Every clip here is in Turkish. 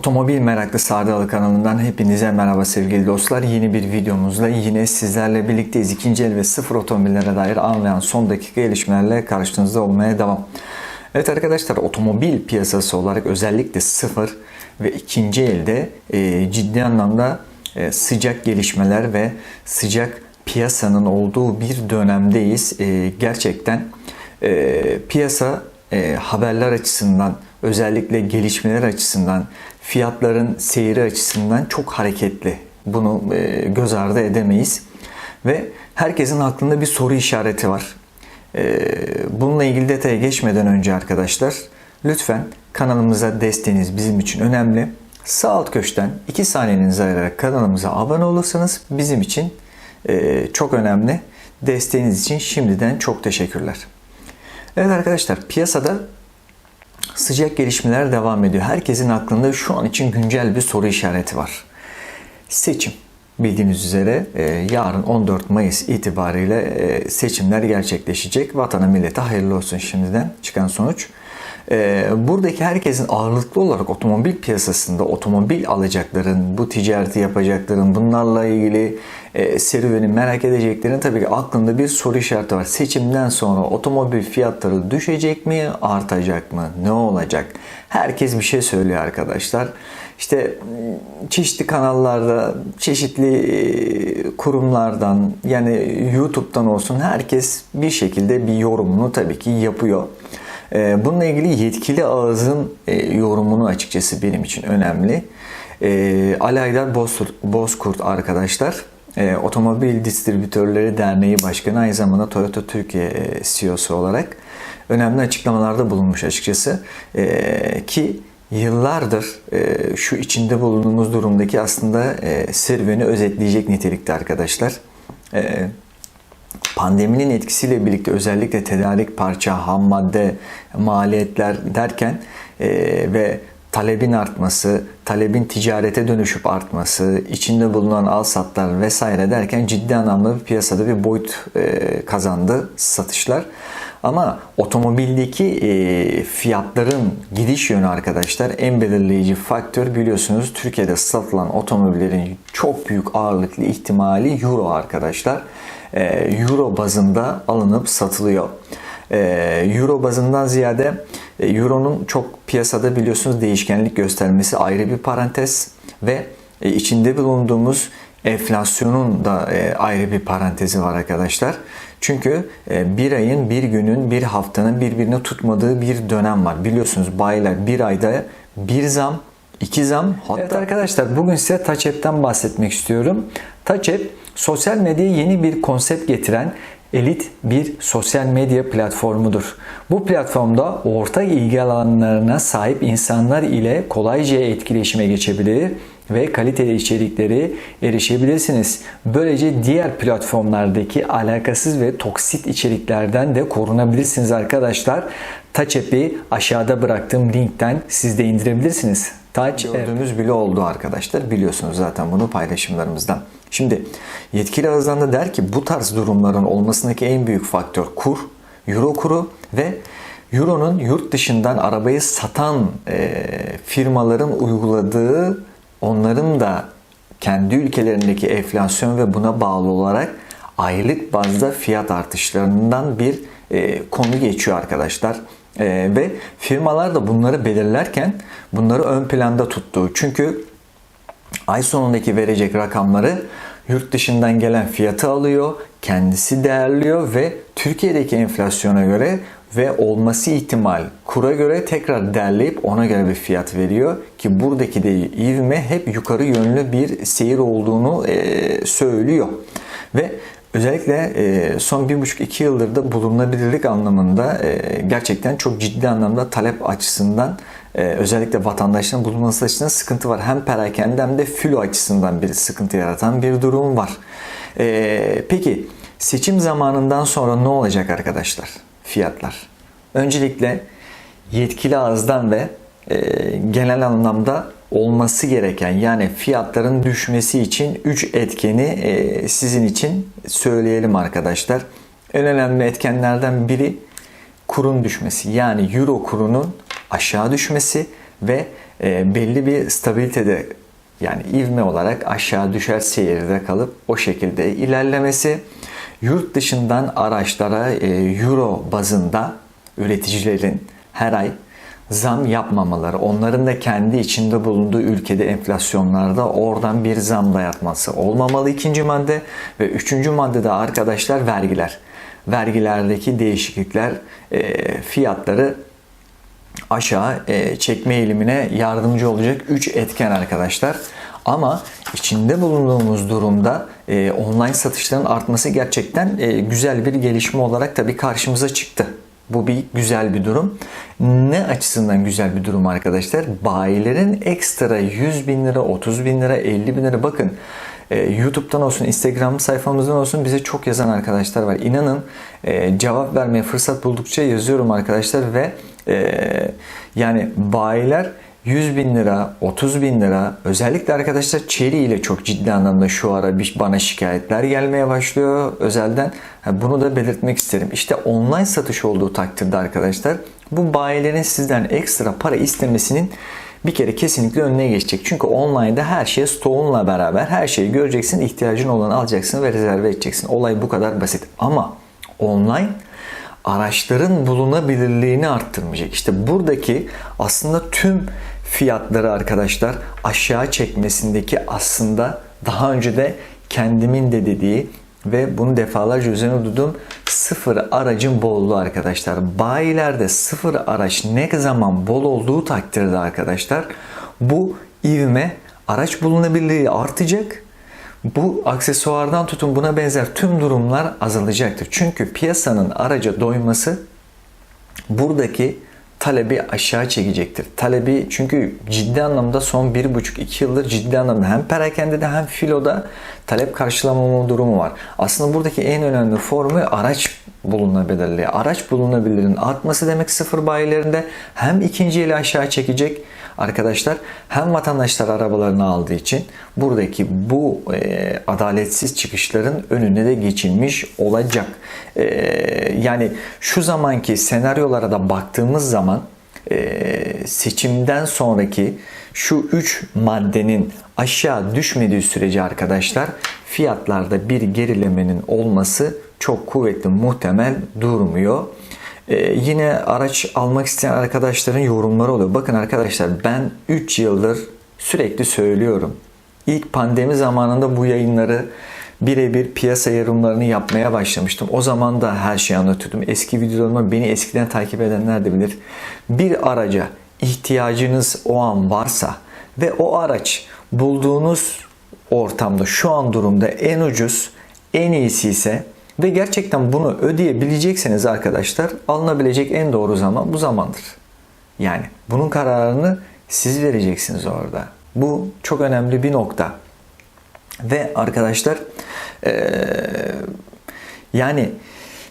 Otomobil Meraklı Sardalı kanalından hepinize merhaba sevgili dostlar. Yeni bir videomuzla yine sizlerle birlikteyiz. İkinci el ve sıfır otomobillere dair anlayan son dakika gelişmelerle karşınızda olmaya devam. Evet arkadaşlar otomobil piyasası olarak özellikle sıfır ve ikinci elde e, ciddi anlamda e, sıcak gelişmeler ve sıcak piyasanın olduğu bir dönemdeyiz. E, gerçekten e, piyasa e, haberler açısından özellikle gelişmeler açısından fiyatların seyri açısından çok hareketli. Bunu e, göz ardı edemeyiz. Ve herkesin aklında bir soru işareti var. E, bununla ilgili detaya geçmeden önce arkadaşlar lütfen kanalımıza desteğiniz bizim için önemli. Sağ alt köşeden 2 saniyenizi ayırarak kanalımıza abone olursanız bizim için e, çok önemli. Desteğiniz için şimdiden çok teşekkürler. Evet arkadaşlar piyasada sıcak gelişmeler devam ediyor. Herkesin aklında şu an için güncel bir soru işareti var. Seçim. Bildiğiniz üzere e, yarın 14 Mayıs itibariyle e, seçimler gerçekleşecek. Vatana millete hayırlı olsun şimdiden çıkan sonuç. E, buradaki herkesin ağırlıklı olarak otomobil piyasasında otomobil alacakların, bu ticareti yapacakların, bunlarla ilgili serüveni merak edeceklerin tabii ki aklında bir soru işareti var. Seçimden sonra otomobil fiyatları düşecek mi, artacak mı, ne olacak? Herkes bir şey söylüyor arkadaşlar. İşte çeşitli kanallarda, çeşitli kurumlardan yani YouTube'dan olsun herkes bir şekilde bir yorumunu tabii ki yapıyor. Bununla ilgili yetkili ağızın yorumunu açıkçası benim için önemli. Alaydar Bozkurt arkadaşlar Otomobil Distribütörleri Derneği Başkanı aynı zamanda Toyota Türkiye CEO'su olarak önemli açıklamalarda bulunmuş açıkçası ki yıllardır şu içinde bulunduğumuz durumdaki aslında serüveni özetleyecek nitelikte arkadaşlar. Pandeminin etkisiyle birlikte özellikle tedarik parça, ham madde, maliyetler derken ve talebin artması, talebin ticarete dönüşüp artması, içinde bulunan al satlar vesaire derken ciddi anlamda bir piyasada bir boyut kazandı satışlar. Ama otomobildeki fiyatların gidiş yönü arkadaşlar en belirleyici faktör biliyorsunuz Türkiye'de satılan otomobillerin çok büyük ağırlıklı ihtimali Euro arkadaşlar. Euro bazında alınıp satılıyor. Euro bazından ziyade Euro'nun çok piyasada biliyorsunuz değişkenlik göstermesi ayrı bir parantez ve içinde bulunduğumuz enflasyonun da ayrı bir parantezi var arkadaşlar. Çünkü bir ayın, bir günün, bir haftanın birbirini tutmadığı bir dönem var. Biliyorsunuz bayiler bir ayda bir zam, iki zam. Hatta evet arkadaşlar bugün size Touch App'ten bahsetmek istiyorum. Touch App sosyal medyaya yeni bir konsept getiren elit bir sosyal medya platformudur. Bu platformda ortak ilgi alanlarına sahip insanlar ile kolayca etkileşime geçebilir ve kaliteli içerikleri erişebilirsiniz. Böylece diğer platformlardaki alakasız ve toksit içeriklerden de korunabilirsiniz arkadaşlar. Touch App'i aşağıda bıraktığım linkten siz de indirebilirsiniz. Touch Gördüğümüz bile oldu arkadaşlar. Biliyorsunuz zaten bunu paylaşımlarımızdan. Şimdi yetkili ağızdan da der ki bu tarz durumların olmasındaki en büyük faktör kur, euro kuru ve euronun yurt dışından arabayı satan e, firmaların uyguladığı onların da kendi ülkelerindeki enflasyon ve buna bağlı olarak aylık bazda fiyat artışlarından bir e, konu geçiyor arkadaşlar. E, ve firmalar da bunları belirlerken bunları ön planda tuttu. Çünkü ay sonundaki verecek rakamları yurt dışından gelen fiyatı alıyor, kendisi değerliyor ve Türkiye'deki enflasyona göre ve olması ihtimal kura göre tekrar derleyip ona göre bir fiyat veriyor ki buradaki de ivme hep yukarı yönlü bir seyir olduğunu e, söylüyor. Ve özellikle e, son bir buçuk iki yıldır da bulunabilirlik anlamında e, gerçekten çok ciddi anlamda talep açısından özellikle vatandaşların bulunması açısından sıkıntı var. Hem perakende hem de filo açısından bir sıkıntı yaratan bir durum var. Peki seçim zamanından sonra ne olacak arkadaşlar? Fiyatlar. Öncelikle yetkili ağızdan ve e, genel anlamda olması gereken yani fiyatların düşmesi için 3 etkeni e, sizin için söyleyelim arkadaşlar. En önemli etkenlerden biri kurun düşmesi. Yani euro kurunun aşağı düşmesi ve e, belli bir stabilitede yani ivme olarak aşağı düşer seyirde kalıp o şekilde ilerlemesi. Yurt dışından araçlara e, euro bazında üreticilerin her ay zam yapmamaları, onların da kendi içinde bulunduğu ülkede enflasyonlarda oradan bir zam dayatması olmamalı ikinci madde ve üçüncü maddede arkadaşlar vergiler. Vergilerdeki değişiklikler e, fiyatları aşağı e, çekme eğilimine yardımcı olacak 3 etken arkadaşlar. Ama içinde bulunduğumuz durumda e, online satışların artması gerçekten e, güzel bir gelişme olarak tabii karşımıza çıktı. Bu bir güzel bir durum. Ne açısından güzel bir durum arkadaşlar? Bayilerin ekstra 100 bin lira, 30 bin lira, 50 bin lira bakın e, YouTube'dan olsun, Instagram sayfamızdan olsun bize çok yazan arkadaşlar var. İnanın e, cevap vermeye fırsat buldukça yazıyorum arkadaşlar ve e, yani bayiler 100 bin lira, 30 bin lira özellikle arkadaşlar Çeri ile çok ciddi anlamda şu ara bana şikayetler gelmeye başlıyor özelden. Bunu da belirtmek isterim. İşte online satış olduğu takdirde arkadaşlar bu bayilerin sizden ekstra para istemesinin bir kere kesinlikle önüne geçecek. Çünkü online'da her şey stoğunla beraber her şeyi göreceksin, ihtiyacın olanı alacaksın ve rezerve edeceksin. Olay bu kadar basit. Ama online araçların bulunabilirliğini arttırmayacak. İşte buradaki aslında tüm fiyatları arkadaşlar aşağı çekmesindeki aslında daha önce de kendimin de dediği ve bunu defalarca üzerine dudum sıfır aracın bolluğu arkadaşlar. Bayilerde sıfır araç ne zaman bol olduğu takdirde arkadaşlar bu ivme araç bulunabilirliği artacak. Bu aksesuardan tutun buna benzer tüm durumlar azalacaktır. Çünkü piyasanın araca doyması buradaki talebi aşağı çekecektir. Talebi çünkü ciddi anlamda son 1,5-2 yıldır ciddi anlamda hem perakende de hem filoda talep karşılamama durumu var. Aslında buradaki en önemli formü araç bulunabilirliği. Araç bulunabilirliğinin artması demek sıfır bayilerinde hem ikinci eli aşağı çekecek arkadaşlar hem vatandaşlar arabalarını aldığı için buradaki bu e, adaletsiz çıkışların önüne de geçilmiş olacak. E, yani şu zamanki senaryolara da baktığımız zaman e, seçimden sonraki şu 3 maddenin aşağı düşmediği sürece arkadaşlar fiyatlarda bir gerilemenin olması çok kuvvetli muhtemel durmuyor. Ee, yine araç almak isteyen arkadaşların yorumları oluyor. Bakın arkadaşlar ben 3 yıldır sürekli söylüyorum. İlk pandemi zamanında bu yayınları birebir piyasa yorumlarını yapmaya başlamıştım. O zaman da her şeyi anlatıyordum. Eski videolarımı beni eskiden takip edenler de bilir. Bir araca ihtiyacınız o an varsa ve o araç bulduğunuz ortamda şu an durumda en ucuz, en iyisi ise ve gerçekten bunu ödeyebilecekseniz arkadaşlar alınabilecek en doğru zaman bu zamandır. Yani bunun kararını siz vereceksiniz orada. Bu çok önemli bir nokta. Ve arkadaşlar ee, yani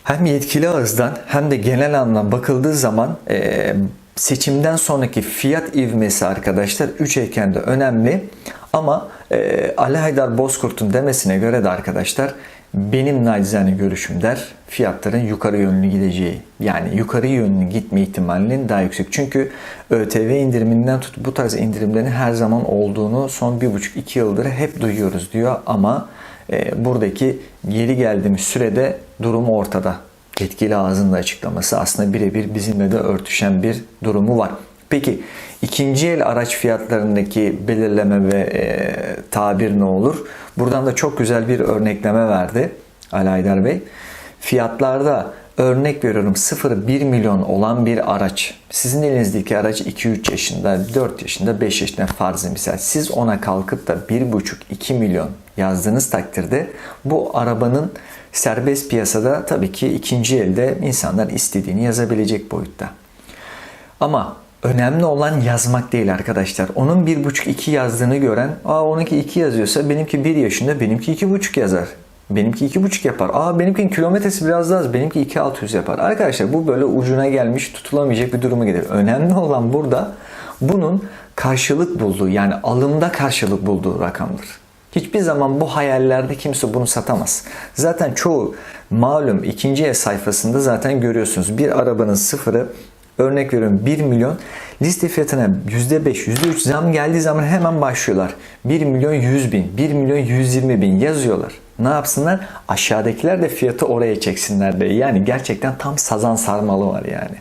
hem yetkili ağızdan hem de genel anlamda bakıldığı zaman e, seçimden sonraki fiyat ivmesi arkadaşlar 3 etkende önemli. Ama e, Ali Haydar Bozkurt'un demesine göre de arkadaşlar benim nacizane görüşüm der fiyatların yukarı yönlü gideceği. Yani yukarı yönlü gitme ihtimalinin daha yüksek. Çünkü ÖTV indiriminden tut bu tarz indirimlerin her zaman olduğunu son 1,5-2 yıldır hep duyuyoruz diyor. Ama e, buradaki geri geldiğimiz sürede durum ortada. Yetkili ağzında açıklaması aslında birebir bizimle de örtüşen bir durumu var. Peki ikinci el araç fiyatlarındaki belirleme ve e, tabir ne olur? Buradan da çok güzel bir örnekleme verdi Ali Aydar Bey. Fiyatlarda örnek veriyorum 0-1 milyon olan bir araç. Sizin elinizdeki araç 2-3 yaşında, 4 yaşında, 5 yaşında farzı misal. Siz ona kalkıp da 1,5-2 milyon yazdığınız takdirde bu arabanın serbest piyasada tabii ki ikinci elde insanlar istediğini yazabilecek boyutta. Ama Önemli olan yazmak değil arkadaşlar. Onun 1.5-2 yazdığını gören, aa onunki 2 yazıyorsa benimki 1 yaşında, benimki 2.5 yazar. Benimki 2.5 yapar. Aa benimkinin kilometresi biraz daha az, benimki 2.600 yapar. Arkadaşlar bu böyle ucuna gelmiş tutulamayacak bir duruma gelir. Önemli olan burada bunun karşılık bulduğu yani alımda karşılık bulduğu rakamdır. Hiçbir zaman bu hayallerde kimse bunu satamaz. Zaten çoğu malum ikinci el sayfasında zaten görüyorsunuz. Bir arabanın sıfırı örnek veriyorum 1 milyon liste fiyatına %5, %3 zam geldiği zaman hemen başlıyorlar. 1 milyon 100 bin, 1 milyon 120 bin yazıyorlar. Ne yapsınlar? Aşağıdakiler de fiyatı oraya çeksinler diye. Yani gerçekten tam sazan sarmalı var yani.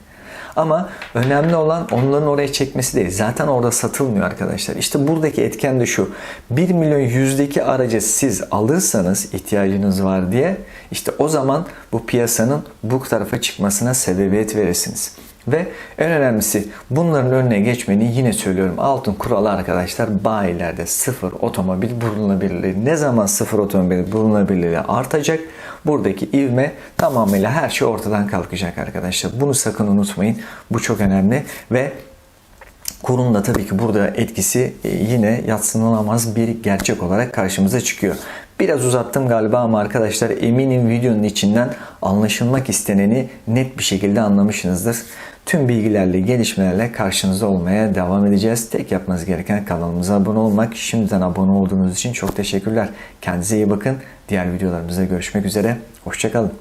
Ama önemli olan onların oraya çekmesi değil. Zaten orada satılmıyor arkadaşlar. İşte buradaki etken de şu. 1 milyon yüzdeki aracı siz alırsanız ihtiyacınız var diye işte o zaman bu piyasanın bu tarafa çıkmasına sebebiyet verirsiniz. Ve en önemlisi bunların önüne geçmeni yine söylüyorum. Altın kuralı arkadaşlar bayilerde sıfır otomobil bulunabilirliği. Ne zaman sıfır otomobil bulunabilirliği artacak? Buradaki ivme tamamıyla her şey ortadan kalkacak arkadaşlar. Bunu sakın unutmayın. Bu çok önemli ve Kurun da tabii ki burada etkisi e, yine yatsınılamaz bir gerçek olarak karşımıza çıkıyor. Biraz uzattım galiba ama arkadaşlar eminim videonun içinden anlaşılmak isteneni net bir şekilde anlamışsınızdır. Tüm bilgilerle, gelişmelerle karşınızda olmaya devam edeceğiz. Tek yapmanız gereken kanalımıza abone olmak. Şimdiden abone olduğunuz için çok teşekkürler. Kendinize iyi bakın. Diğer videolarımızda görüşmek üzere. Hoşçakalın.